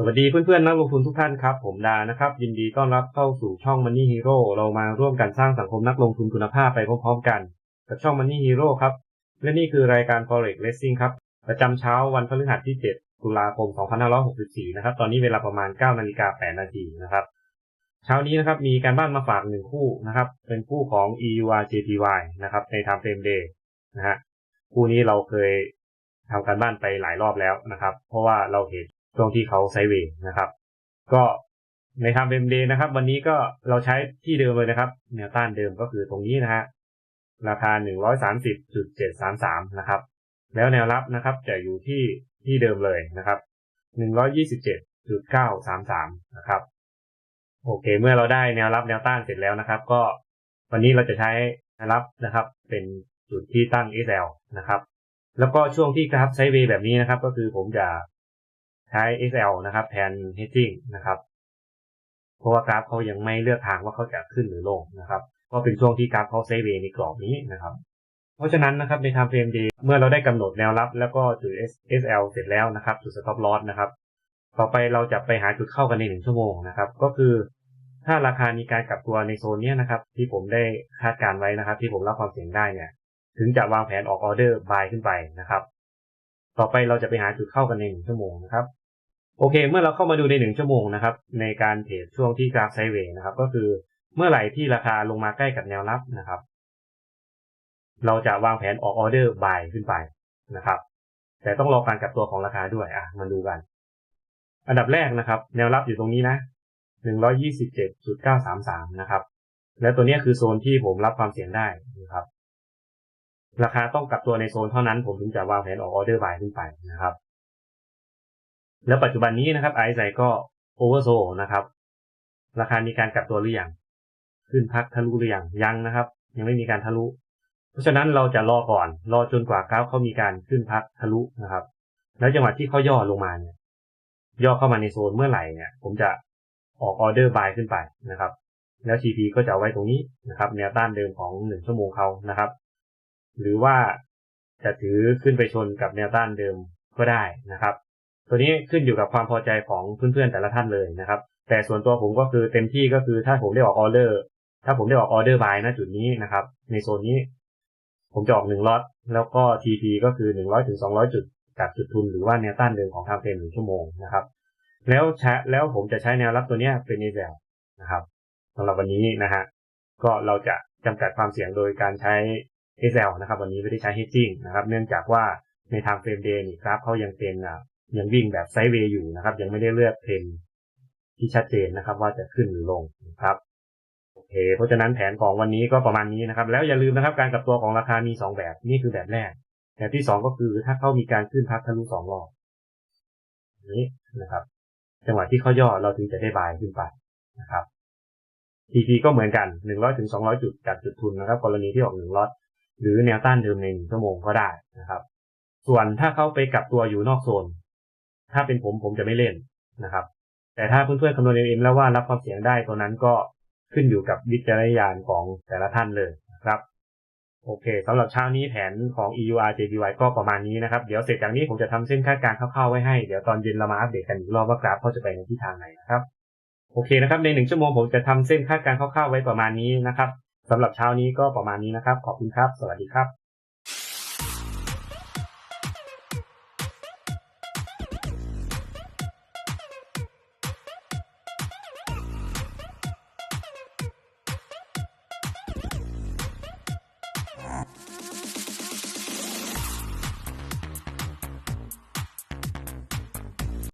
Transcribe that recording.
สวัสดีเพื่อนๆนักลงทุนทุกท่านครับ ผมดานะครับ ยินดีต้อนรับเข้าสู่ช่อง Money Hero เรามาร่วมกันสร้างสังคมนักลงทุนคุณภาพไปพร้อมๆกัน กับช่อง Money Hero ครับ และนี่คือรายการ Forex Racing ครับ ประจำเช้าวันพฤหัสที่ 7 ตุลาคม 2564 นะครับ ตอนนี้เวลาประมาณ 9 นาฬิกา 8 นาทีนะครับ เช้านี้นะครับมีการบ้านมาฝากหนึ่งคู่นะครับ เป็นคู่ของ EUR JPY นะครับใน Time Frame Day นะฮะคู่นี้เราเคยทำการบ้านไปหลายรอบแล้วนะครับ เพราะว่าเราเห็น ช่วงที่เขาไซเวย์นะครับ ก็ในทำเ m มเดนะครับ วันนี้ก็เราใช้ที่เดิมเลยนะครับแนวต้านเดิมก็คือตรงนี้นะฮะราคา 130.733 นะครับ แล้วแนวรับนะครับจะอยู่ที่ที่เดิมเลยนะครับ 127.933 นะครับ โอเค เมื่อเราได้แนวรับแนวต้านเสร็จแล้วนะครับ ก็วันนี้เราจะใช้แนวรับนะครับ เป็นจุดที่ตั้ง SL นะครับ แล้วก็ช่วงที่กราฟไซเวย์แบบนี้นะครับ ก็คือผมจะ ใช้ SL นะครับ แทน hedging นะครับ เพราะว่ากราฟเขายังไม่เลือกทางว่าเขาจะขึ้นหรือลงนะครับ ก็เป็นช่วงที่กราฟเขาไซเวในกรอบนี้นะครับ เพราะฉะนั้นนะครับใน timeframe D เมื่อเราได้กำหนดแนวรับ แล้วก็จุด SL เสร็จแล้วนะครับจุด stop loss นะครับ ต่อไปเราจะไปหาจุดเข้ากันในหนึ่งชั่วโมงนะครับ ก็คือถ้าราคามีการกลับตัวในโซนนี้นะครับ ที่ผมได้คาดการไว้นะครับ ที่ผมรับความเสี่ยงได้เนี่ยถึงจะวางแผนออกออเดอร์บายขึ้นไปนะครับ ต่อไปเราจะไปหาจุดเข้ากันในหนึ่งชั่วโมงนะครับ โอเค เมื่อเราเข้ามาดูในหนึ่งชั่วโมงนะครับ ในการเทรดช่วงที่กราฟไซเวย์นะครับ ก็คือเมื่อไหร่ที่ราคาลงมาใกล้กับแนวรับนะครับ เราจะวางแผนออกออเดอร์บายขึ้นไปนะครับ แต่ต้องรอการกลับตัวของราคาด้วยอะมาดูกัน อันดับแรกนะครับ แนวรับอยู่ตรงนี้นะ127.933นะครับ และตัวนี้คือโซนที่ผมรับความเสี่ยงได้นะครับ ราคาต้องกลับตัวในโซนเท่านั้น ผมถึงจะวางแผนออกออเดอร์บายขึ้นไปนะครับ แล้วปัจจุบันนี้นะครับไอซ์ไซก็โอเวอร์โซนะครับ ราคามีการกลับตัวหรือยังขึ้นพักทะลุหรือยังยังนะครับ ยังไม่มีการทะลุ เพราะฉะนั้นเราจะรอก่อน รอจนกว่ากราฟเขามีการขึ้นพักทะลุนะครับ แล้วจังหวะที่เขาย่อลงมาเนี่ย ย่อเข้ามาในโซนเมื่อไหร่เนี่ย ผมจะออกออเดอร์บายขึ้นไปนะครับ แล้ว TP ก็จะไว้ตรงนี้นะครับแนวต้านเดิมของหนึ่งชั่วโมงเขานะครับ หรือว่าจะถือขึ้นไปชนกับแนวต้านเดิมก็ได้นะครับ ตัวนี้ขึ้นอยู่กับความพอใจของเพื่อนๆแต่ละท่านเลยนะครับ แต่ส่วนตัวผมก็คือเต็มที่ก็คือถ้าผมได้ออกออเดอร์ ถ้าผมได้ออกออเดอร์บายณจุดนี้นะครับ ในโซนนี้ ผมจะออกหนึ่งล็อตแล้วก็ TP ก็คือหนึ่งร้อยถึงสองร้อยจุดจากจุดทุนหรือว่าแนวต้านเดิมของทางเฟรมหนึ่งชั่วโมงนะครับ แล้วใช้แล้วผมจะใช้แนวรับตัวนี้เป็น a อ l นะครับสำหรับวันนี้นะฮะก็เราจะจำกัดความเสี่ยงโดยการใช้ SL นะครับ วันนี้ไม่ได้ใช้ hedging นะครับ เนื่องจากว่าใน time frame day นี่ครับเขายังเป็น ยังวิ่งแบบไซด์เวย์อยู่นะครับ ยังไม่ได้เลือกเทรนที่ชัดเจนนะครับ ว่าจะขึ้นหรือลงนะครับโอเค เพราะฉะนั้นแผนของวันนี้ก็ประมาณนี้นะครับ แล้วอย่าลืมนะครับการกลับตัวของราคามี 2 แบบนี่คือแบบแรก แบบที่ 2 ก็คือถ้าเขามีการขึ้นพักทะลุสองรอบนี้นะครับ จังหวะที่เขาย่อเราถึงจะได้บายขึ้นไปนะครับ TP ก็เหมือนกัน 100ถึง200 จุดจากจุดทุนนะครับ กรณีที่ออก1ล็อตหรือแนวต้านเดิมในหนึ่งชั่วโมงก็ได้นะครับ ส่วนถ้าเขาไปกลับตัวอยู่นอกโซน ถ้าเป็นผมผมจะไม่เล่นนะครับ แต่ถ้าเพื่อนๆคำนวณเองแล้วว่ารับความเสี่ยงได้ตัวนั้นก็ขึ้นอยู่กับวิจารณญาณของแต่ละท่านเลยนะครับโอเคสำหรับเช้านี้แผนของ EUR JPY ก็ประมาณนี้นะครับ เดี๋ยวเสร็จจากนี้ผมจะทำเส้นคาดการณ์คร่าวๆไว้ให้ เดี๋ยวตอนเย็นเรามาอัปเดตกันอีกรอบว่ากราฟเขาจะไปในทิศทางไหนนะครับ โอเคนะครับในหนึ่งชั่วโมงผมจะทำเส้นคาดการณ์คร่าวๆไว้ประมาณนี้นะครับสำหรับเช้านี้ก็ประมาณนี้นะครับ ขอบคุณครับ สวัสดีครับ